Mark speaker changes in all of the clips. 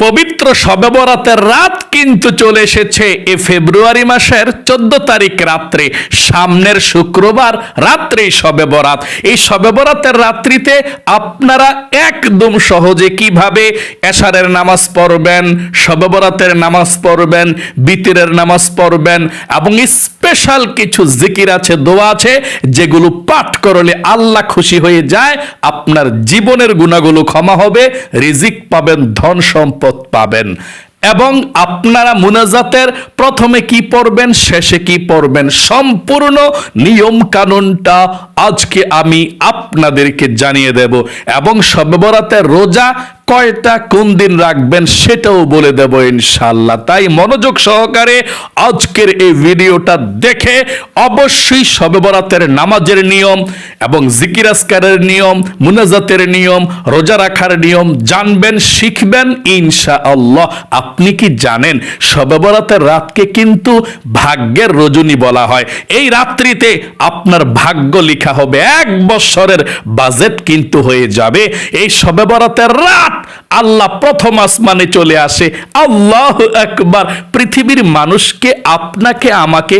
Speaker 1: পবিত্র সবে বরাতের রাত কিন্তু চলে এসেছে এ ফেব্রুয়ারি মাসের চোদ্দ তারিখ রাত্রে। সামনের শুক্রবার রাত্রে শবে বরাত এই শবে বরাতের রাত্রিতে আপনারা একদম সহজে কীভাবে এশারের নামাজ পড়বেন শবে বরাতের নামাজ পড়বেন, বিতিরের নামাজ পড়বেন এবং স্পেশাল কিছু জিকির আছে, দোয়া আছে, যেগুলো পাঠ করলে আল্লাহ খুশি হয়ে যায়, আপনার জীবনের গুণাগুলো ক্ষমা হবে, রিজিক পাবেন, ধন সম্পদ পাবেন। এবং আপনারা মুনাজাতের প্রথমে কি পড়বেন, শেষে কি পড়বেন? সম্পূর্ণ নিয়ম কানুনটা আজকে আমি আপনাদেরকে জানিয়ে দেব। এবং সর্বরাতের রোজা কয়টা কোন দিন রাখবেন সেটাও বলে দেব ইনশাল্লাহ তাই মনোযোগ সহকারে আজকের এই ভিডিওটা দেখে অবশ্যই শবে বরাতের নামাজের নিয়ম এবং জিকির আসকারের নিয়ম, মুনাজাতের নিয়ম, রোজা রাখার নিয়ম জানবেন, শিখবেন ইনশা আল্লাহ আপনি কি জানেন শবে বরাতের রাতকে কিন্তু ভাগ্যের রজনী বলা হয়। এই রাত্রিতে আপনার ভাগ্য লেখা হবে, এক বছরের বাজেট কিন্তু হয়ে যাবে। এই শবে বরাতের রাত আল্লাহ প্রথম আসমানে চলে আসে। আল্লাহ একবার পৃথিবীর মানুষকে আপনাকে আমাকে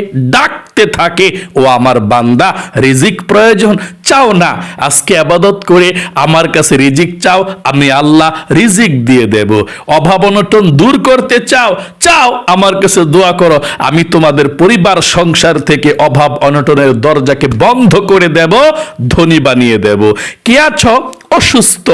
Speaker 1: ডাকতে থাকে। ও আমার বান্দা, রিজিক প্রয়োজন, চাও না। আজকে আবাদত করে আমার কাছে রিজিক চাও, আমি আল্লাহ রিজিক দিয়ে দেব। অভাব অনটন দূর করতে চাও চাও আমার কাছে দোয়া করো। আমি তোমাদের পরিবার, সংসার থেকে অভাব অনটনের দরজাকে বন্ধ করে দেব, ধনী বানিয়ে দেব। কি আছো? অসুস্থ।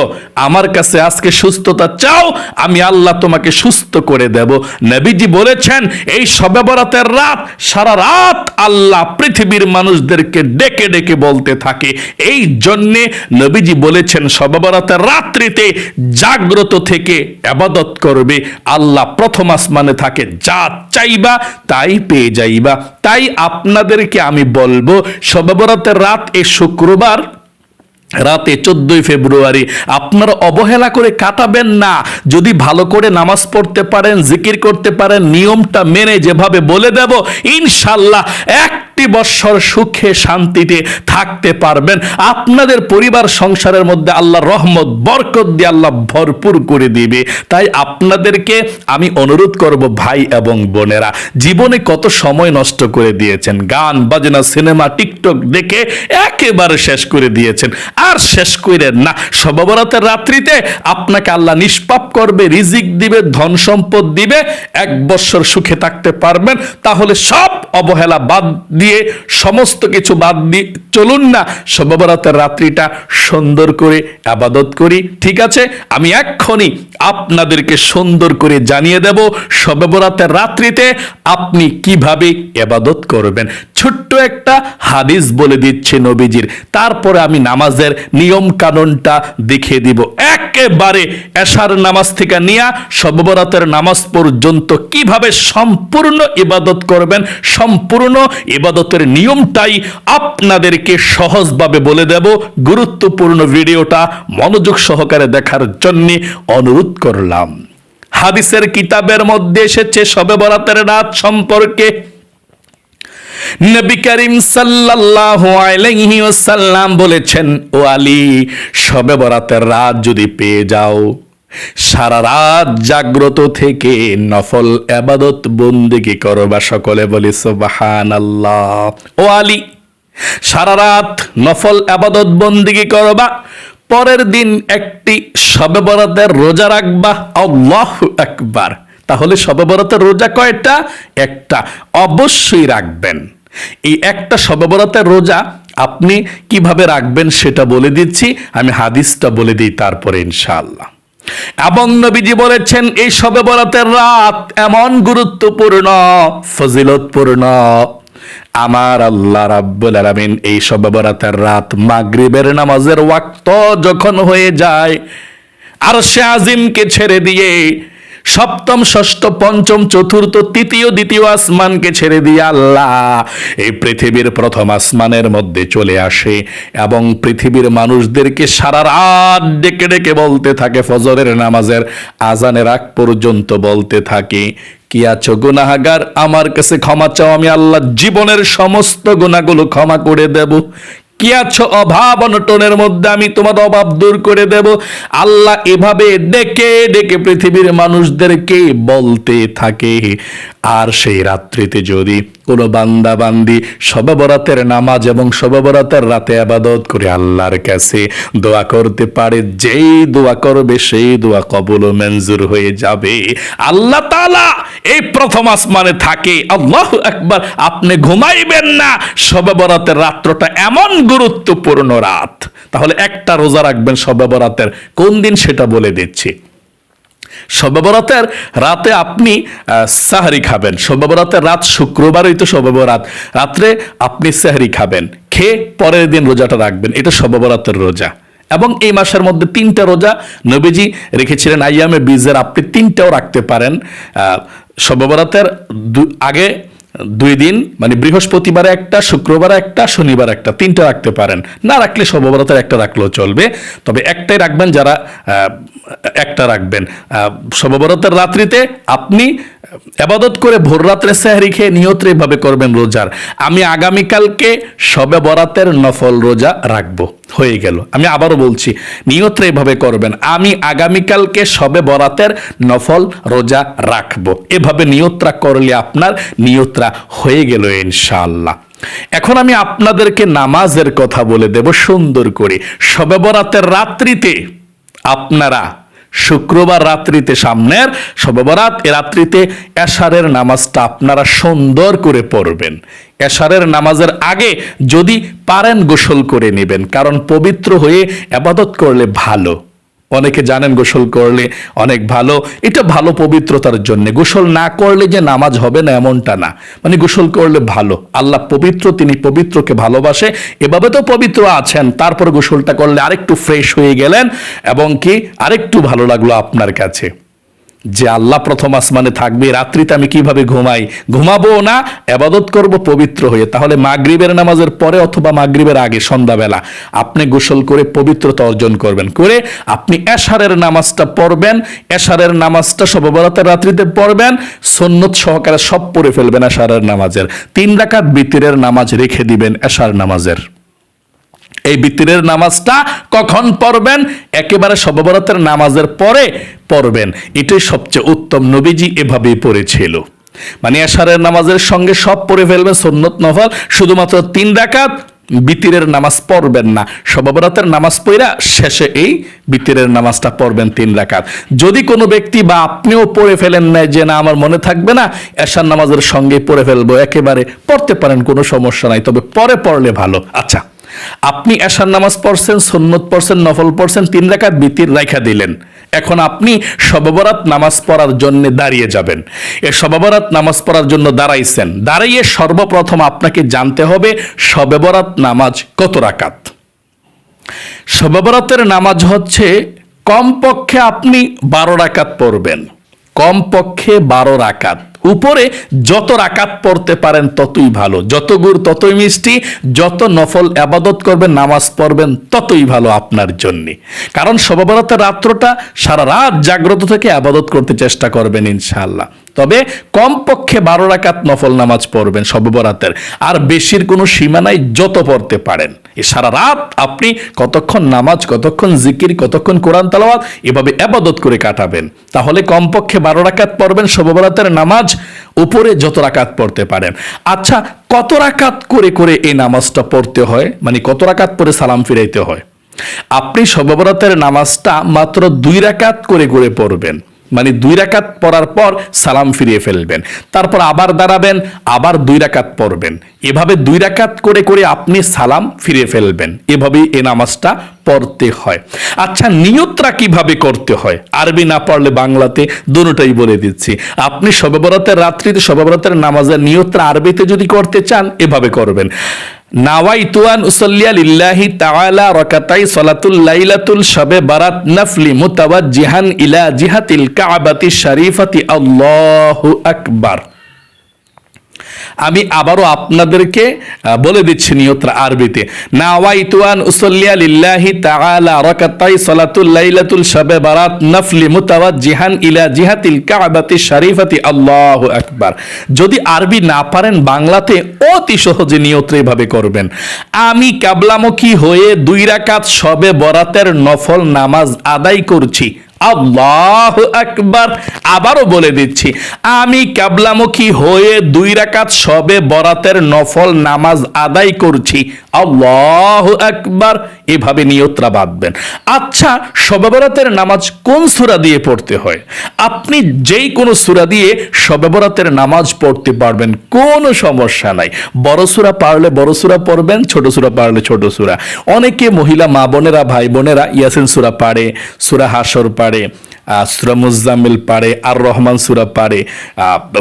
Speaker 1: আমার কাছে আজকে সুস্থতা চাও, আমি আল্লাহ তোমাকে সুস্থ করে দেব। নবীজি বলেছেন, এই শবে বরাতের রাত, সারা রাত আল্লাহ পৃথিবীর মানুষদেরকে ডেকে ডেকে বলতে থাকে। এই জন্যে নবীজি বলেছেন সবাবরাতে রাত্রিতে জাগ্রত থেকে আবাদত করবে। আল্লাহ প্রথম আসমানে থাকে, যা চাইবা তাই পেয়ে যাইবা। তাই আপনাদেরকে আমি বলব সবাবরাতে রাত এ শুক্রবার রাতে চোদ্দই ফেব্রুয়ারি, আপনারা অবহেলা করে কাটাবেন না। যদি ভালো করে নামাজ পড়তে পারেন, জিকির করতে পারেন, নিয়মটা মেনে যেভাবে বলে দেব ইনশাল্লাহ একটি বৎসর সুখে শান্তিতে থাকতে পারবেন। আপনাদের পরিবার সংসারের মধ্যে আল্লাহ রহমত, বরকত দিয়ে আল্লাহ ভরপুর করে দিবে। তাই আপনাদেরকে আমি অনুরোধ করব ভাই এবং বোনেরা, জীবনে কত সময় নষ্ট করে দিয়েছেন? গান, বাজনা, সিনেমা, টিকটক দেখে একেবারে শেষ করে দিয়েছেন। আর শেষ করেন না। সববরাতের রাত্রিতে আপনাকে আল্লাহ নিষ্পাপ করবে, রিজিক দিবে, ধন সম্পদ দিবে। এক বৎসর সুখে থাকতে পারবেন। তাহলে সব অবহেলা বাদ দিয়ে সমস্ত কিছু বাদ দিয়ে চলুন না সববরাতের রাত্রিটা সুন্দর করে আবাদত করি। ঠিক আছে? আমি এক্ষুনি আপনাদেরকে সুন্দর করে জানিয়ে দেব সববরাতের রাত্রিতে আপনি কীভাবে এবাদত করবেন। ছোট্ট একটা হাদিস বলে দিচ্ছে নবীজির। তারপরে আমি নামাজের নিয়ম কানুনটা দেখিয়ে দিব। একেবারে এশার নামাজ থেকে নিয়ে সববরাতের নামাজ পর্যন্ত কীভাবে সম্পূর্ণ ইবাদত করবেন, সম্পূর্ণ ইবাদতের নিয়মটাই আপনাদেরকে সহজভাবে বলে দেব। গুরুত্বপূর্ণ ভিডিওটা মনোযোগ সহকারে দেখার জন্য অনুরোধ করলাম। হাদিসের কিতাবের মধ্যে এসেছে সবে বরাতের রাত সম্পর্কে। নবী করিম সাল্লাল্লাহু আলাইহি ওয়াসাল্লাম বলেছেন, ও আলী শবে বরাতের রাত যদি পেয়ে যাও সারা রাত জাগ্রত থেকে নফল আবাদত বন্দিগি করবা সকলে বলি, সুবহানাল্লাহ। ও আলী, সারা রাত নফল আবাদত বন্দিগি করবা, পরের দিন একটি শবে বরাতের রোজা রাখবা। আল্লাহ আকবার। তাহলে শবে বরাতের রোজা কয়টা? একটা। অবশ্যই রাখবেন। এই একটা শবে বরাতের রোজা আপনি কীভাবে রাখবেন সেটা বলে দিচ্ছি, আমি হাদিসটা বলে দিই তারপরে ইনশাআল্লাহ। এবং নবীজি বলেছেন এই সবে বরাতের রাত এমন গুরুত্বপূর্ণ, ফজিলতপূর্ণ। আমার আল্লাহ রাব্বুল আলামিন এই সবে বরাতের রাত মাগরিবের নামাজের ওয়াক্ত যখন হয়ে যায় আর সে আজিমকে ছেড়ে দিয়ে সপ্তম, ষষ্ঠ, পঞ্চম, চতুর্থ, তৃতীয়, দ্বিতীয় আসমানকে ছেড়ে দিয়ে আল্লাহ এই পৃথিবীর প্রথম আসমানের মধ্যে চলে আসে এবং পৃথিবীর মানুষদেরকে সারা রাত ডেকে ডেকে বলতে থাকে, ফজরের নামাজের আজানের আগ পর্যন্ত বলতে থাকে, কি আছো গুনাহাগার? আমার কাছে ক্ষমা চাও, আমি আল্লাহ জীবনের সমস্ত গুণাগুলো ক্ষমা করে দেব। কি আছো অভাব অনটনের মধ্যে? আমি তোমার অভাব দূর করে দেব। আল্লাহ এভাবে ডেকে ডেকে পৃথিবীর মানুষদেরকে বলতে থাকে। আর সেই রাত্রিতে যদি কোনো বান্দা বান্দি সবে বরাতের নামাজ এবং সবে বরাতের রাতে আবাদত করে আল্লাহর কাছে দোয়া করতে পারে। যেই দোয়া করবে, সেই দোয়া কবুল ও মঞ্জুর হয়ে যাবে। আল্লাহ তাআলা এই প্রথম আসমানে থাকে। আল্লাহ একবার আপনি ঘুমাইবেন না। সবে বরাতের রাত্রটা এমন গুরুত্বপূর্ণ রাত। তাহলে একটা রোজা রাখবেন সবে বরাতের। কোন দিন সেটা বলে দিচ্ছি। শবে রাতে আপনি সাহারি খাবেন। শবে রাত শুক্রবারই তো শবে বরাত রাত্রে আপনি সাহারি খাবেন। খেয়ে পরের দিন রোজাটা রাখবেন। এটা শবে রোজা। এবং এই মাসের মধ্যে তিনটা রোজা নবীজি রেখেছিলেন। আইয়ামে বীজের আপনি তিনটাও রাখতে পারেন। দু- আগে দুই দিন মানে বৃহস্পতিবার একটা, শুক্রবার একটা, শনিবার একটা, তিনটা রাখতে পারেন। না রাখলে সর্বভারতের একটা রাখলেও চলবে। তবে একটাই রাখবেন যারা একটা রাখবেন। সর্বভারতের রাত্রিতে আপনি আবাদত করে ভোর রাত্রে সেহারি খেয়ে নিয়ত্রে এভাবে করবেন রোজার। আমি আগামীকালকে সবে বরাতের নফল রোজা রাখব। হয়ে গেল। আমি আবারও বলছি নিয়ত্রে এভাবে করবেন। আমি আগামীকালকে সবে বরাতের নফল রোজা রাখব। এভাবে নিয়ত্রা করলে আপনার নিয়ত্রা হয়ে গেল ইনশাআল্লাহ। এখন আমি আপনাদেরকে নামাজের কথা বলে দেব সুন্দর করে। সবে বরাতের রাত্রিতে আপনারা শুক্রবার রাত্রিতে সামনের সববরাত, এ রাত্রিতে এশারের নামাজটা আপনারা সুন্দর করে পড়বেন। এশারের নামাজের আগে যদি পারেন গোসল করে নেবেন, কারণ পবিত্র হয়ে আবাদত করলে ভালো। অনেকে জানেন গোসল করলে অনেক ভালো। এটা ভালো পবিত্রতার জন্য। গোসল না করলে যে নামাজ হবে না এমনটা না। মানে গোসল করলে ভালো। আল্লাহ পবিত্র, তিনি পবিত্রকে ভালোবাসে। এভাবে তো পবিত্র আছেন। তারপর গোসলটা করলে আরেকটু ফ্রেশ হয়ে গেলেন এবং কি? আরেকটু ভালো লাগল আপনার কাছে। যে আল্লাহ প্রথম আসমানে থাকবে, রাত্রিতে আমি কীভাবে ঘুমাই? ঘুমাবো না আবাদত করব পবিত্র হয়ে। তাহলে মাগরিবের নামাজের পরে অথবা মাগরিবের আগে সন্ধ্যাবেলা আপনি গোসল করে পবিত্রতা অর্জন করবেন। করে আপনি এশারের নামাজটা পড়বেন, এশারের নামাজটা সববরাতের রাত্রিতে পড়বেন, সন্নত সহকারে সব পড়ে ফেলবেন এশারের নামাজের। তিন রাকাত বিতিরের নামাজ রেখে দিবেন এশার নামাজের। এই বিতিরের নামাজটা কখন পড়বেন? একেবারে সববরাতের নামাজের পরে পড়বেন। এটাই সবচেয়ে উত্তম নবীজি এভাবেই পড়েছিল। মানে এশারের নামাজের সঙ্গে সব পড়ে ফেলবেন সন্নত নফল, শুধুমাত্র তিন রাকাত বিতিরের নামাজ পড়বেন না। সববরাতের নামাজ পড়া শেষে এই বিতিরের নামাজটা পড়বেন তিন রাকাত। যদি কোনো ব্যক্তি বা আপনিও পড়ে ফেলেন না, যে না আমার মনে থাকবে না, এশার নামাজের সঙ্গে পড়ে ফেলব, একেবারে পড়তে পারেন, কোনো সমস্যা নাই। তবে পরে পড়লে ভালো। আচ্ছা। আপনি এশার নামাজ পড়ছেন, সন্নত পড়ছেন, নফল পড়ছেন, তিন রাকাত বিতির রাইখা দিলেন। এখন আপনি সববরাত নামাজ পড়ার জন্য দাঁড়িয়ে যাবেন। এ সববরাত নামাজ পড়ার জন্য দাঁড়াইছেন। দাঁড়িয়ে সর্বপ্রথম আপনাকে জানতে হবে সবেবরাত নামাজ কত রাকাত। সবেবরাতের নামাজ হচ্ছে, কমপক্ষে আপনি বারো রাকাত পড়বেন। কমপক্ষে বারো রাকাত। উপরে যত রাকাত পড়তে পারেন ততই ভালো, যত গুড় ততই মিষ্টি, যত নফল আবাদত করবেন, নামাজ পড়বেন ততই ভালো আপনার জন্যে। কারণ সবাবরাতের রাত্রটা সারা রাত জাগ্রত থেকে আবাদত করতে চেষ্টা করবেন ইনশাআল্লাহ। তবে কমপক্ষে বারো রাকাত নফল নামাজ পড়বেন সববরাতের। আর বেশির কোনো সীমা নাই যত পড়তে পারেন। এ সারা রাত আপনি কতক্ষণ নামাজ, কতক্ষণ জিকির, কতক্ষণ কোরআন তালাওয়াত এভাবে আবাদত করে কাটাবেন। তাহলে কমপক্ষে বারো রাকাত পড়বেন সববরাতের নামাজ, উপরে যত রাকাত পড়তে পারেন। আচ্ছা কত রাকাত করে করে এই নামাজটা পড়তে হয়? মানে কত রাকাত পরে সালাম ফিরাইতে হয়? আপনি সববরাতের নামাজটা মাত্র দুই রাকাত করে করে পড়বেন। মানে দুই রাকাত পড়ার পর সালাম ফিরিয়ে ফেলবেন। তারপর আবার দাঁড়াবেন, আবার দুই রাকাত পড়বেন। এভাবে দুই রাকাত করে করে আপনি সালাম ফিরিয়ে ফেলবেন। এভাবেই এ নামাজটা পড়তে হয়। আচ্ছা নিয়তরা কীভাবে করতে হয়? আরবি না পড়লে বাংলাতে দুটোই বলে দিচ্ছি। আপনি সবেবরাতের রাত্রিতে সবেবরাতের নামাজের নিয়তরা আরবিতে যদি করতে চান, এভাবে করবেন। নাওয়াইতু আন উসাল্লিয়া লিল্লাহি তাআলা রাকাতাই সালাতুল লাইলাতুল শাবে বারাত নাফলি মুতাওয়াজ্জিহান ইলা জিহাতিল কাবাতি শরীফাতি আল্লাহু আকবার। আমি আবারও আপনাদেরকে বলে দিচ্ছি নিয়তরা আরবিতে। যদি আরবি না পারেন, বাংলাতে অতি সহজে নিয়ত্রে এভাবে করবেন। আমি কাবলামুখী হয়ে দুই রাকাত শবে বরাতের নফল নামাজ আদায় করছি। আল্লাহ আকবার। আবারও বলে দিচ্ছি, আমি কাবলামুখী হয়ে দুই রাকাত সবে বরাতের নফল নামাজ আদায় করছি। আল্লাহ আকবার। এভাবে নিয়ত্রা বাঁধবেন। আচ্ছা শবে বরাতের নামাজ কোন সূরা দিয়ে পড়তে হয়? আপনি যেই কোনো সূরা দিয়ে শবে বরাতের নামাজ পড়তে পারবেন, কোনো সমস্যা নাই। বড় সূরা পারলে বড় সূরা পড়বেন, ছোট সূরা পারলে ছোট সূরা। অনেকে মহিলা মা বোনেরা, ভাই বোনেরা ইয়াসিন সূরা পারে সূরা হাসর পারে সুরা মুজামিল পারে, আর রহমান সুরা পারে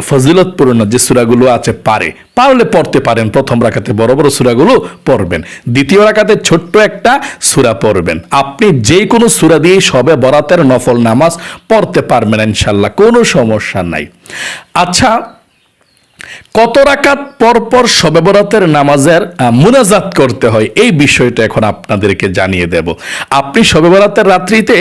Speaker 1: ফজিলতপূর্ণ যে সুরাগুলো আছে পারে। পারলে পড়তে পারেন, প্রথম রাখাতে বড় বড় সুরাগুলো পড়বেন। দ্বিতীয় রাখাতে ছোট্ট একটা সুরা পড়বেন। আপনি যে কোনো সুরা দিয়ে সবে বরাতের নফল নামাজ পড়তে পারবেন ইনশাল্লাহ কোনো সমস্যা নাই। আচ্ছা কত রাকাত পর পর শবে বরাতের নামাজের মুনাজাত করতে হয়? এই বিষয়টা এখন আপনাদেরকে জানিয়ে দেব। আপনি শবে বরাতের রাত্রিতে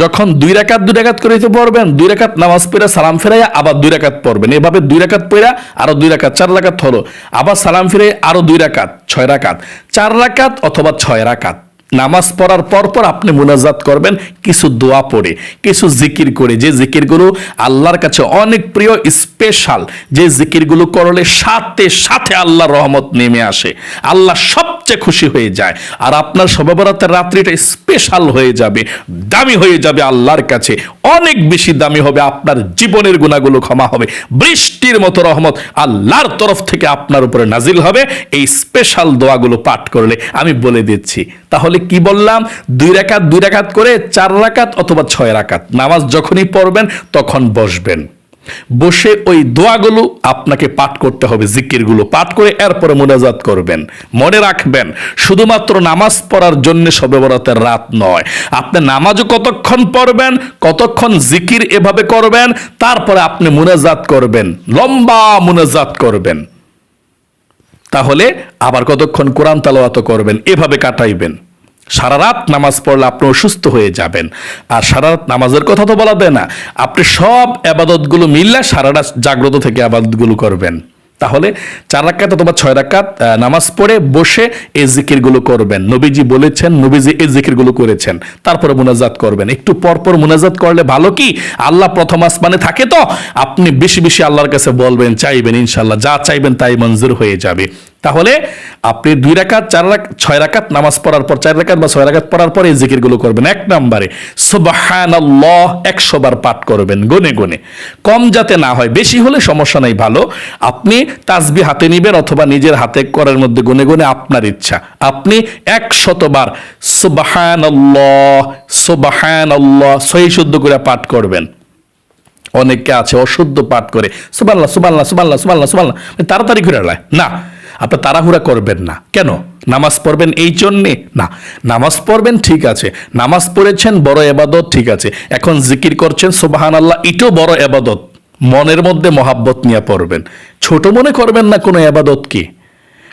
Speaker 1: যখন দুই রাকাত দুই রাকাত করে পড়বেন, দুই রাকাত নামাজ পড়ে সালাম ফেরাইয়া আবার দুই রাকাত পড়বেন। এভাবে দুই রাকাত পড়া, আরও দুই রাকাত, চার রাকাত হলো। আবার সালাম ফিরে আরও দুই রাকাত, ছয় রাকাত। চার রাকাত অথবা ছয় রাকাত। নামাজ পড়ার পর পর আপনি মুনাজাত করবেন, কিছু দোয়া পড়ে, কিছু জিকির করে। যে জিকিরগুলো আল্লাহর কাছে অনেক প্রিয় স্পেশাল যে জিকিরগুলো করলে সাথে সাথে আল্লাহর রহমত নেমে আসে। আল্লাহ সবচেয়ে খুশি হয়ে যায়। আর আপনার সবাবরাতের রাত্রিটা স্পেশাল হয়ে যাবে, দামি হয়ে যাবে আল্লাহর কাছে। অনেক বেশি দামি হবে, আপনার জীবনের গুণাগুলো ক্ষমা হবে। বৃষ্টির মতো রহমত আল্লাহর তরফ থেকে আপনার উপরে নাজিল হবে। এই স্পেশাল দোয়াগুলো পাঠ করলে আমি বলে দিচ্ছি। তাহলে কি বললাম? দুই রাকাত দুই রাকাত করে চার রাকাত অথবা ছয় রাকাত। নামাজ যখনই পড়বেন, তখন বসবেন। বসে ওই দোয়াগুলো আপনাকে পাঠ করতে হবে, জিকিরগুলো পাঠ করে এরপরে মোনাজাত করবেন। মনে রাখবেন, শুধুমাত্র নামাজ পড়ার জন্য সবে বরাতের রাত নয়। আপনি নামাজও কতক্ষণ পড়বেন, কতক্ষণ জিকির এভাবে করবেন, তারপরে আপনি মুনাজাত করবেন, লম্বা মুনাজাত করবেন। তাহলে আবার কতক্ষণ কোরআন তালাওয়াত করবেন? এভাবে কাটাইবেন। সারা রাত নামাজ পড়লে আপনি অসুস্থ হয়ে যাবেন। আর সারা রাত নামাজের কথা তো বলা দেয় না। আপনি সব আবাদতগুলো মিললে সারা রাত জাগ্রত থেকে আবাদতগুলো করবেন। তাহলে চার রাকাত অথবা ছয় রাকাত নামাজ পড়ে বসে এই জিকিরগুলো করবেন। নবীজি বলেছেন, নবীজি এই জিকিরগুলো করেছেন। তারপরে মোনাজাত করবেন। একটু পর পর মুনাজাত করলে ভালো কি? আল্লাহ প্রথম আসমানে থাকে তো? আপনি বেশি বেশি আল্লাহর কাছে বলবেন, চাইবেন ইনশাল্লাহ যা চাইবেন তাই মঞ্জুর হয়ে যাবে। তাহলে আপনি দুই রাকাত, চার রাকাত ছয় রাকাত নামাজ পড়ার পর, চার রাকাত বা ছয় রাকাত পড়ার পর এই জিকিরগুলো করবেন। এক নম্বরে, সুবহানাল্লাহ একশো বার পাঠ করবেন গনে গনে। কম যাতে না হয়, বেশি হলে সমস্যা নাই, ভালো। আপনি তাসবি হাতে নিবেন অথবা নিজের হাতে করার মধ্যে গুনে গুনে আপনার ইচ্ছা। আপনি একশতবার সুবহানাল্লাহ সুবহানাল্লাহ সহি শুদ্ধ করে পাঠ করবেন। অনেকে আছে অশুদ্ধ পাঠ করে সুবাল্লাহ সুবাল্লাহ সুবাল্লাহ সুবাল্লা সুবাল্লাহ তাড়াতাড়ি ঘুরে না আপনি তাড়াহুড়া করবেন না। কেন? নামাজ পড়বেন এই জন্যে? না। নামাজ পড়বেন ঠিক আছে। নামাজ পড়েছেন, বড় এবাদত ঠিক আছে। এখন জিকির করছেন সোবাহান আল্লাহ এটাও বড় এবাদত। মনের মধ্যে মহাব্বত নিয়ে পড়বেন। ছোট মনে করবেন না কোনো এবাদত কি?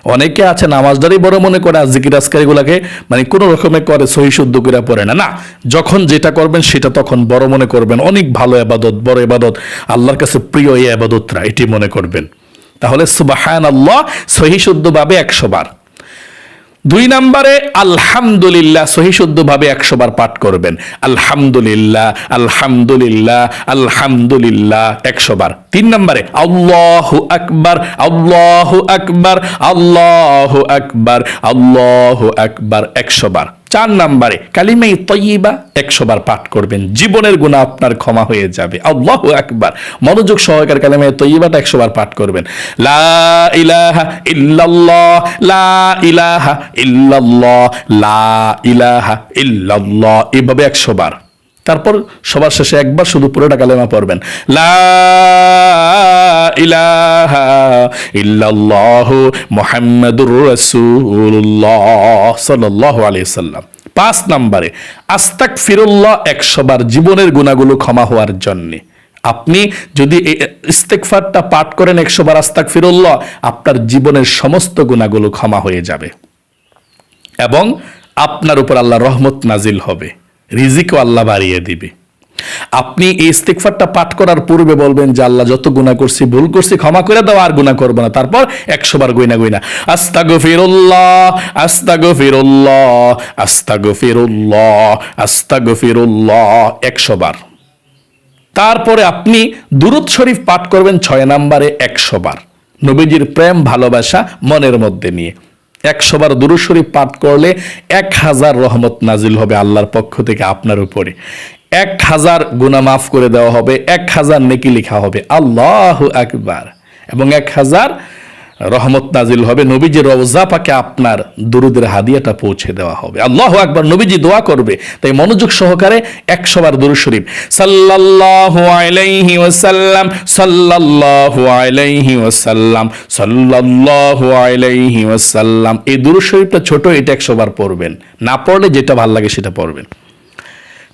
Speaker 1: অনেকে আছে নামাজদারি বড় মনে করে, আর জিকির আজকারিগুলাকে মানে কোনো রকমে করে, সহি শুদ্ধ করে পড়ে না। না, যখন যেটা করবেন সেটা তখন বড় মনে করবেন। অনেক ভালো এবাদত, বড় এবাদত। আল্লাহর কাছে প্রিয় এই আবাদতরা এটি মনে করবেন। তাহলে সুবাহান আল্লাহ সহি একশো বার। দুই নম্বরে, আলহামদুলিল্লাহ সহিশুদ্ধভাবে একশো বার পাঠ করবেন। আলহামদুলিল্লাহ আলহামদুলিল্লাহ আলহামদুলিল্লাহ একশো বার। তিন নম্বরে, আল্লাহ আকবার আল্লাহ আকবার আল্লাহ আকবার আল্লাহ আকবার একশো বার। চার নাম্বারে, কালিমাই তৈবা একশো বার পাঠ করবেন, জীবনের গুণা আপনার ক্ষমা হয়ে যাবে। আল্লাহ একবার মনোযোগ সহকার কালিমাই তৈবাটা একশো বার পাঠ করবেন। লা ইলাহা ইল্লাল্লাহ, লা ইলাহা ইল্লাল্লাহ, লা ইলাহা ইল্লাল্লাহ, এভাবে একশো বার। তারপর সবার শেষে একবার শুধু পুরোটা কালেমা পড়বেন। ইল্লাল্লাহ মুহাম্মাদুর পাঁচ নম্বরে আস্তাক ফিরুল্লাহ একশোবার জীবনের গুণাগুলো ক্ষমা হওয়ার জন্যে। আপনি যদি ইস্তেকফারটা পাঠ করেন একশোবার আস্তাক ফিরুল্লাহ আপনার জীবনের সমস্ত গুণাগুলো ক্ষমা হয়ে যাবে। এবং আপনার উপর আল্লাহ রহমত নাজিল হবে। রিজিকও আল্লাহ বাড়িয়ে দিবে। আপনি এই ইস্তিকফারটা পাঠ করার পূর্বে বলবেন যে, আল্লাহ যত গুণা করছি, ভুল করছি, ক্ষমা করে দাও, আর গুণা করব না। তারপর একশো বার গইনা গইনা আস্তাগো ফিরুল্লাহ আস্তাগো ফিরুল্লাহ আস্তাগো ফিরুল্লাহ আস্তাগো ফিরুল্লাহ একশো বার। তারপরে আপনি দুরুদ শরীফ পাঠ করবেন ছয় নম্বরে একশো বার। নবীজির প্রেম, ভালোবাসা, মনের মধ্যে নিয়ে। একশো বার দুরুদ পাঠ করলে এক হাজার রহমত নাজিল হবে আল্লাহর পক্ষ থেকে আপনার উপরে। এক হাজার গুণা মাফ করে দেওয়া হবে এক হাজার নেকি লেখা হবে। আল্লাহ আকবার। এবং এক হাজার রহমত নাজিল হবে। নবীজি রওজা পাকে আপনার দুরুদের হাদিয়াটা পৌঁছে দেওয়া হবে। আল্লাহ আকবার নবীজি দোয়া করবে। তাই মনোযোগ সহকারে একশো বার দুরুদ শরীফ। সাল্লাল্লাহু আলাইহি ওয়াসাল্লাম, সাল্লাল্লাহু আলাইহি ওয়াসাল্লাম, সাল্লাল্লাহু আলাইহি এই দুরুদ শরীফটা ছোট, এটা একশো বার পড়বেন। না পড়লে যেটা ভালো লাগে সেটা পড়বেন।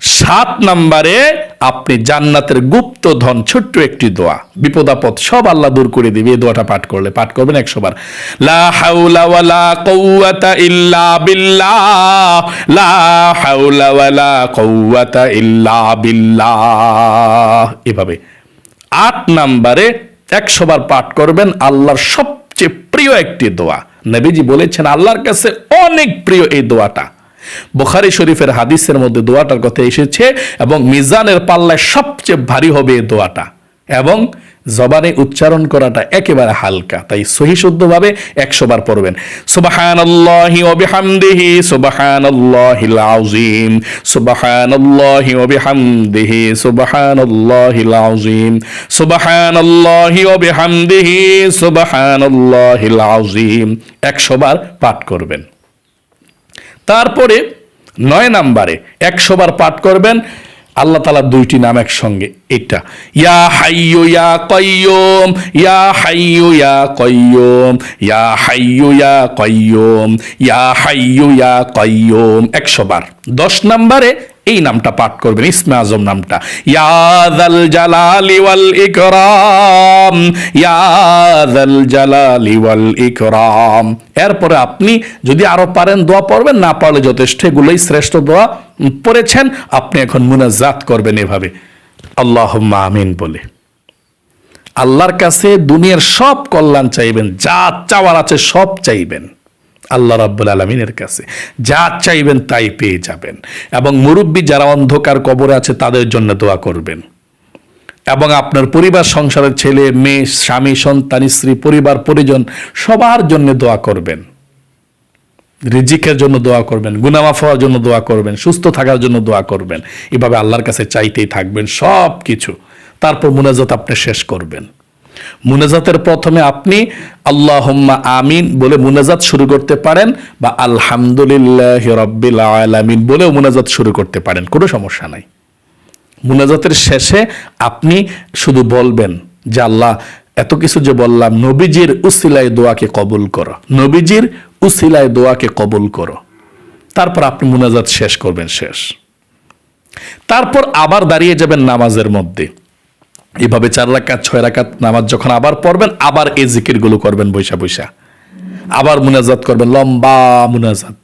Speaker 1: সাত নাম্বারে আপনি জান্নাতের গুপ্ত ধন, ছোট্ট একটি দোয়া। বিপদাপদ সব আল্লাহ দূর করে দিবে। এই দোয়াটা পাঠ করলে, পাঠ করবেন একশো বার। লা হাওলা ওয়ালা কওয়াতা ইল্লা বিল্লাহ। লা হাওলা ওয়ালা কওয়াতা ইল্লা বিল্লাহ। এভাবে। আট নাম্বারে একশো বার পাঠ করবেন আল্লাহর সবচেয়ে প্রিয় একটি দোয়া। নবীজি বলেছেন, আল্লাহর কাছে অনেক প্রিয় এই দোয়াটা। বুখারি শরীফের হাদিসের মধ্যে দোয়াটার কথা এসেছে এবং মিজানের পাল্লায় সবচেয়ে ভারী হবে দোয়াটা এবং জবানে উচ্চারণ করাটা একেবারে হালকা, তাই সহি শুদ্ধভাবে একশো বার পড়বেন। সুবাহানাল্লাহি একশো বার পাঠ করবেন। তারপরে নয় নাম্বারে একশো বার পাঠ করবেন, আল্লাহ তালার দুইটি নাম একসঙ্গে, এটা, ইয়া হাইয়ো, ইয়া কয়ম ইয়া হাইয়ো, ইয়া কয়ম ইয়া হাইয়ো, ইয়া কয়ম ইয়া হাইয়ো, ইয়া কয়ম একশো বার। দশ নাম্বারে এই নামটা পাঠ করবেন, ইসমে আজম নামটা। ইয়াদাল জালালি ওয়াল ইকরাম ইয়াদাল জালালি ওয়াল ইকরাম। এরপরে আপনি যদি আরও পারেন দোয়া পড়বেন, না পারলে যথেষ্ট, এগুলোই শ্রেষ্ঠ দোয়া পড়েছেন, আপনি এখন মুনাজাত করবেন এভাবে। আল্লাহ আমিন বলে। আল্লাহর কাছে দুনিয়ার সব কল্যাণ চাইবেন, যা চাওয়ার আছে সব চাইবেন। আল্লাহ রাব্বুল আলমিনের কাছে। যা চাইবেন তাই পেয়ে যাবেন। এবং মুরব্বী যারা অন্ধকার কবরে আছে, তাদের জন্য দোয়া করবেন। এবং আপনার পরিবার, সংসারের ছেলে, মেয়ে, স্বামী, সন্তান, স্ত্রী, পরিবার, পরিজন, সবার জন্য দোয়া করবেন। রিজিকের জন্য দোয়া করবেন, গুনামাফ হওয়ার জন্য দোয়া করবেন, সুস্থ থাকার জন্য দোয়া করবেন। এভাবে আল্লাহর কাছে চাইতেই থাকবেন সব কিছু তারপর মুনাজাত আপনি শেষ করবেন। মুনাজাতের প্রথমে আপনি আল্লাহম্মা আমিন বলে মুনাজাত শুরু করতে পারেন বা আলহামদুলিল্লাহ রব্বিল আলামিন বলেও মুনাজাত শুরু করতে পারেন, কোনো সমস্যা নাই। মুনাজাতের শেষে আপনি শুধু বলবেন যে আল্লাহ, এত কিছু যে বললাম, নবীজির উসিলায় দোয়াকে কবুল করো, নবীজির উসিলায় দোয়াকে কবুল করো। তারপর আপনি মুনাজাত শেষ করবেন, শেষ। তারপর আবার দাঁড়িয়ে যাবেন নামাজের মধ্যে। এভাবে চার রাকাত, ছয় রাকাত নামাজ যখন আবার পড়বেন, আবার এই জিকিরগুলো করবেন বৈশা বৈশা। আবার মুনাজাত করবেন, লম্বা মুনাজাত।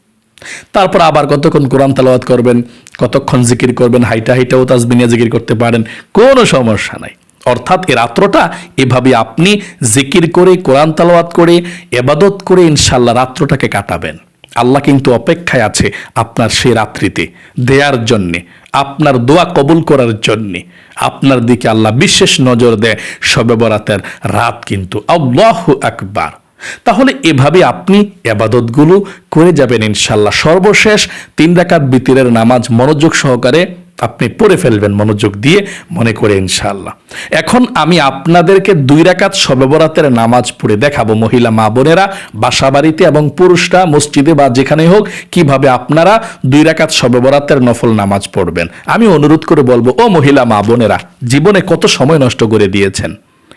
Speaker 1: তারপর আবার কতক্ষণ কোরআন তালাওয়াত করবেন, কতক্ষণ জিকির করবেন, হাইটা হাইটাও তাজবিনিয়া জিকির করতে পারেন, কোনো সমস্যা নাই। অর্থাৎ এ রাত্রটা এভাবে আপনি জিকির করে, কোরআন তালাওয়াত করে, এবাদত করে ইনশাল্লাহ রাত্রটাকে কাটাবেন। আল্লাহ কিন্তু অপেক্ষায় আছে আপনার সে রাত্রিতে দেয়ার জন্যে, আপনার দোয়া কবুল করার জন্যে। আপনার দিকে আল্লাহ বিশেষ নজর দেয়। সবে বরাতের রাত কিন্তু আল্লাহ আকবার। তাহলে এভাবে আপনি এবাদতগুলো করে যাবেন ইনশাল্লাহ। সর্বশেষ তিন রাকাত বিতিরের নামাজ মনোযোগ সহকারে আপনি পড়ে ফেলবেন, মনোযোগ দিয়ে মনে করে ইনশাল্লাহ। এখন আমি আপনাদেরকে দুই রাকাত সবেবরাতের নামাজ পড়ে দেখাবো। মহিলা, মা বোনেরা বাসা বাড়িতে এবং পুরুষরা, মসজিদে বা যেখানে হোক, কীভাবে আপনারা দুই রাকাত সবেবরাতের নফল নামাজ পড়বেন। আমি অনুরোধ করে বলব, ও মহিলা, মা বোনেরা, জীবনে কত সময় নষ্ট করে দিয়েছেন?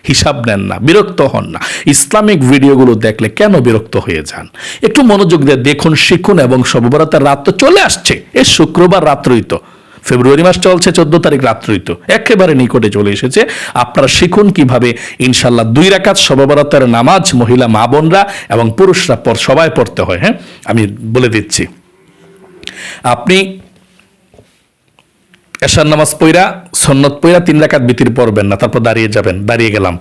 Speaker 1: হিসাব নেন না, বিরক্ত হন না। ইসলামিক ভিডিওগুলো দেখলে কেন বিরক্ত হয়ে যান? একটু মনোযোগ দিয়ে দেখুন, শিখুন এবং সববরাতের রাত তো চলে আসছে। এ শুক্রবার রাত্রই তো। ফেব্রুয়ারি মাস চলছে, চোদ্দ তারিখ রাত্রি তো। একেবারে নিকটে চলে এসেছে। আপনারা শিখুন কীভাবে ইনশাল্লাহ দুই রাকাত সবাবরাতের নামাজ, মহিলা, মা, বোনরা এবং পুরুষরা পর, সবাই পড়তে হয় হ্যাঁ? আমি বলে দিচ্ছি। আপনি এশার নামাজ পইরা, সন্নত পইরা তিন রাকাত বিতির পড়বেন না, তারপর দাঁড়িয়ে যাবেন, দাঁড়িয়ে গেলাম।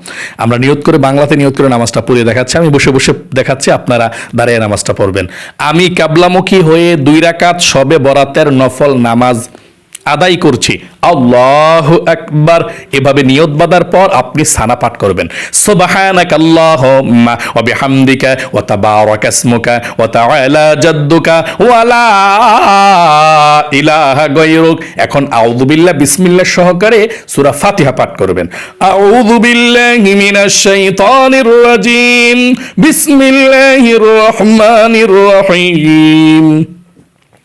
Speaker 1: আমরা নিয়ত করে বাংলাতে নিয়ত করে নামাজটা পড়িয়ে দেখাচ্ছি, আমি বসে বসে দেখাচ্ছি, আপনারা দাঁড়িয়ে নামাজটা পড়বেন। আমি কাবলামুখী হয়ে দুই রাকাত সবে বরাতের নফল নামাজ আদায় করছি। আল্লাহ একবার এভাবে নিয়ত বাঁধার পর আপনি সানা পাঠ করবেন। সুবহানাক আল্লাহুম্মা ওয়া বিহামদিকা ওয়া তাবারাকা ইসমুকা ওয়া তাআলা জাদ্দুকা ওয়া লা ইলাহা গায়রুক। এখন আউযু বিল্লাহ, বিসমিল্লাহ সহকারে সূরা ফাতিহা পাঠ করবেন। আউযু বিল্লাহি মিনাশ শাইতানির রাজিম। বিসমিল্লাহির রহমানির রহিম।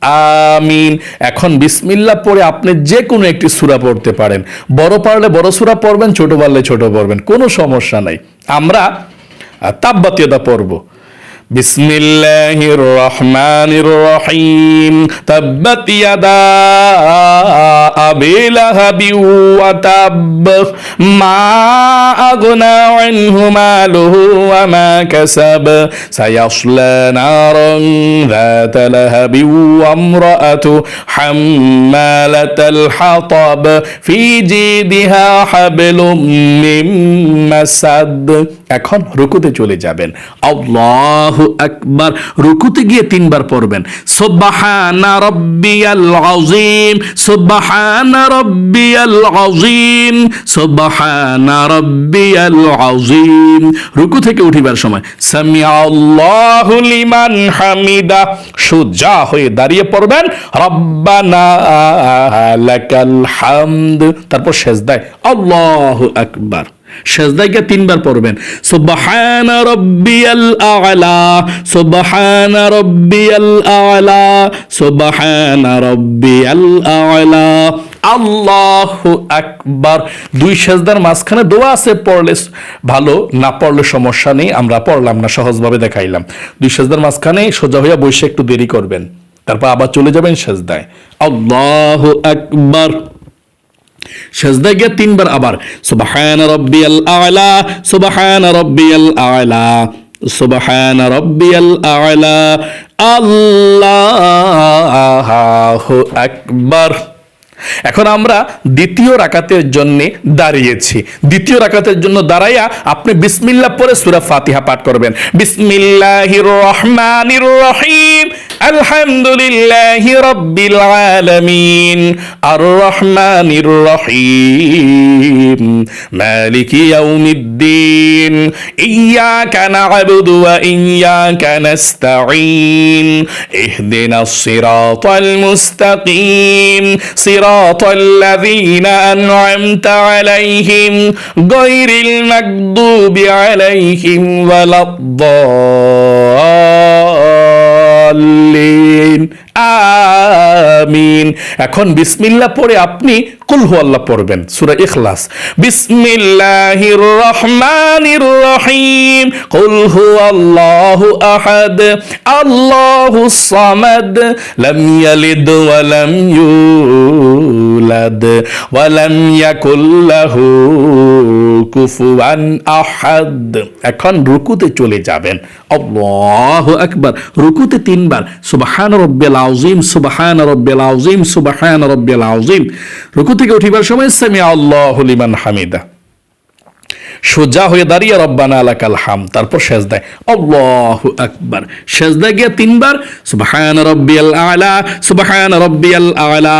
Speaker 1: আমিন। এখন বিসমিল্লা পড়ে আপনি যে কোনো একটি সুরা পড়তে পারেন। বড় পারলে বড় সুরা পড়বেন, ছোট পারলে ছোট পড়বেন, কোনো সমস্যা নাই। আমরা তাপবাতীয়তা পড়ব। بسم الله الرحمن الرحيم تبت يدا أبي لهب وتب ما أغنى عنه ماله وما كسب سيصلى نارا ذات لهب وامرأة حمالة الحطب في جيدها حبل من مسد এখন রুকুতে চলে যাবেন। আল্লাহু একবার রুকুতে গিয়ে তিনবার পড়বেন। সুবহানা রাব্বিয়াল আযীম, সুবহানা রাব্বিয়াল আযীম, সুবহানা রাব্বিয়াল আযীম। রুকু থেকে উঠিবার সময় সামিয়া আল্লাহু লিমান হামিদা, সোজা হয়ে দাঁড়িয়ে পড়বেন। রব্বানা লাকাল হামদ, তারপর সেজদায়, আল্লাহু আকবার। সেজদায় গিয়ে তিনবার পড়বেন। সুবহান আলা আলা আলা। দুই সেজদার মাঝখানে দোয়া আছে, পড়লে ভালো, না পড়লে সমস্যা নেই, আমরা পড়লাম না, সহজভাবে দেখাইলাম। দুই সেজদার মাঝখানে সোজা হইয়া বসে একটু দেরি করবেন, তারপর আবার চলে যাবেন সেজদায়। আল্লাহু আকবার। সেজদায় গিয়ে তিনবার আবার, সুবহান রব্বিয়াল আলা, সুবহান রব্বিয়াল আলা, সুবহান রব্বিয়াল আলা, আল্লাহ আকবার। এখন আমরা দ্বিতীয় রাকাতের জন্য দাঁড়িয়েছি। দ্বিতীয় রাকাতের জন্য দাঁড়াইয়া আপনি বিসমিল্লাহ পরে সূরা ফাতিহা পাঠ করবেন। বিসমিল্লাহির রহমানির রহিম। আলহামদুলিল্লাহি রাব্বিল আলামিন। আর রহমানির রহিম। ইয়াউমিদ্দিন। ইয়াকা না'বুদু ওয়া ইয়াকা নাস্তাঈন। ইহদিনাস সিরাতাল মুস্তাকিম। صراط الذين أنعمت عليهم غير المكذوب عليهم ولا الضالين. আমিন এখন বিসমিল্লাহ পড়ে আপনি কুলহু আল্লাহ পড়বেন, সুরা ইখলাস। বিসমিল্লাহির রহমানির রহিম। কুলহু আল্লাহু আহাদ, আল্লাহু সামাদ, লাম ইয়ালিদ ওয়া লাম ইউলাদ ওয়া লাম ইয়াকুল লাহু কুফুয়ান আহাদ এখন রুকুতে চলে যাবেন। আল্লাহু আকবার। রুকুতে তিনবার। সুবহান রাব্বিল আযীম, সুবহান রাব্বিল আযীম, সুবহান রাব্বিল আযীম। রুকু থেকে উঠিবার সময় সামি আল্লাহু লিমান হামিদা। সোজা হয়ে দাঁড়িয়ে, রব্বানা আলাকাল হাম তারপর শেষ সেজদায়, আল্লাহু আকবার দেয় গিয়ে তিনবার, সুবহান রব্বিয়াল আলা সুবহান রাব্বিয়াল আলা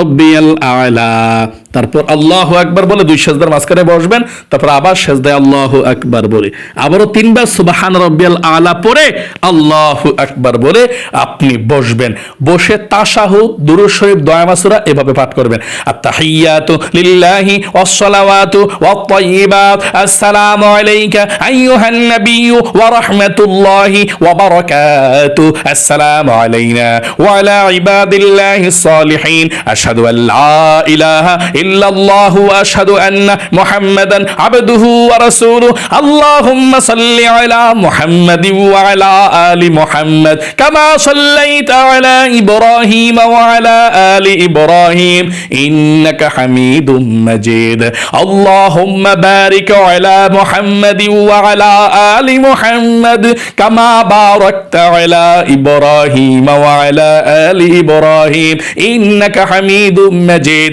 Speaker 1: রব্বি আল আলা তারপর আল্লাহ একবার বলে দুই সেজদার মাঝখানে বসবেন, তারপর আবার সেজদায় আল্লাহ একবার বলে। আবারও তিনবার সুবাহান রব্বিয়াল আলা পরে আল্লাহ একবার বলে আপনি বসবেন। বসে তাশাহু দুরুদ শরীফ, দয়া মাসুরা এভাবে পাঠ করবেন। আত্তাহিয়াতু লিল্লাহি ওয়াসসালাওয়াতু ওয়াত-তাইয়্যিবাত আসসালামু আলাইকা আইয়ুহান নাবিয়্যু ওয়া রাহমাতুল্লাহি ওয়া বারাকাতু। আসসালামু আলাইনা ওয়া আলা ইবাদিল্লাহিস সালিহিন আশহাদু আল লা ইলাহা ইল্লাল্লাহ আশহাদু আন্না মুহাম্মাদান আবদুহু ওয়া রাসূলুহু। আল্লাহুম্মা সাল্লি আলা মুহাম্মাদিন ওয়া আলা আলি মুহাম্মাদ। কামা সাল্লাইতা আলা ইব্রাহিম ওয়া আলা আলি ইব্রাহিম। ইন্নাকা হামিদুম মাজিদ। আল্লাহুম্মা বারিক আলা মুহাম্মাদিন ওয়া আলা আলি মুহাম্মাদ। কামা বারাকতা আলা ইব্রাহিম ওয়া আলা আলি ইব্রাহিম। ইন্নাকা হামিদুম মাজিদ।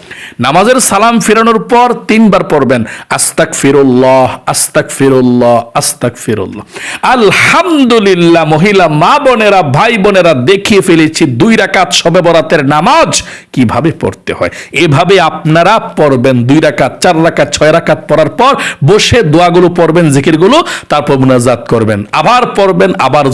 Speaker 1: নামাজের সালাম ফেরানোর পর তিনবার পড়বেন আস্তাক ফিরুল্লাহ আস্তাক ফিরুল্লাহ আস্তাক ফিরুল্লাহ আলহামদুলিল্লাহ, মহিলা, মা বোনেরা, ভাই বোনেরা, দেখিয়ে ফেলেছি দুই রাকাত সবে বরাতের নামাজ কীভাবে পড়তে হয়। এভাবে আপনারা পড়বেন দুই রাকাত, চার রাকাত, ছয় রাকাত পড়ার পর বসে দোয়াগুলো পড়বেন, জিকিরগুলো, তারপর মুনাজাত করবেন। আবার পড়বেন, আবার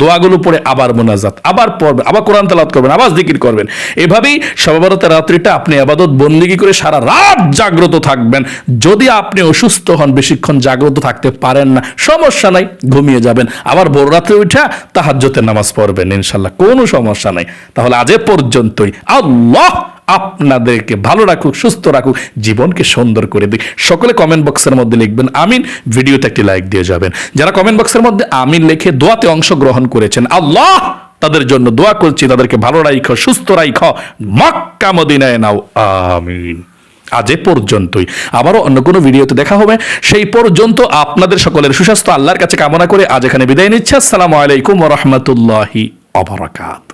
Speaker 1: দোয়াগুলো পড়ে আবার মোনাজাত, আবার পড়বেন, আবার কোরআন তালাত করবেন, আবার জিকির করবেন। এভাবেই সবে বরাতের রাত্রিটা আপনি আবাদত বন্দিগি করে সারা রাত জাগ্রত থাকবেন? যদি আপনি অসুস্থ হন, বেশিক্ষণ জাগ্রত থাকতে পারেন না, সমস্যা নাই, ঘুমিয়ে যাবেন। আবার বড় রাত্রে উঠা তাহাজ্জতের নামাজ পড়বেন ইনশাল্লাহ কোনো সমস্যা নাই। তাহলে আজ পর্যন্তই। আল্লাহ আপনাদেরকে ভালো রাখুক, সুস্থ রাখুক, জীবনকে সুন্দর করে দিক। সকলে কমেন্ট বক্সের মধ্যে লিখবেন, আমিন। ভিডিওতে একটি লাইক দিয়ে যাবেন। যারা কমেন্ট বক্সের মধ্যে আমিন লিখে দোয়াতে অংশগ্রহণ করেছেন, আল্লাহ তাদের জন্য দোয়া করছি, তাদেরকে ভালো রাইখ, সুস্থ রাইখ। মক্কা মদিনায় নাও, আমিন। আজ এ পর্যন্তই। আবারও অন্য কোনো ভিডিওতে দেখা হবে। সেই পর্যন্ত আপনাদের সকলের সুস্বাস্থ্য, আল্লাহর কাছে কামনা করে আজ এখানে বিদায় নিচ্ছে। আসসালামু আলাইকুম রহমতুল্লাহি অবরাকাত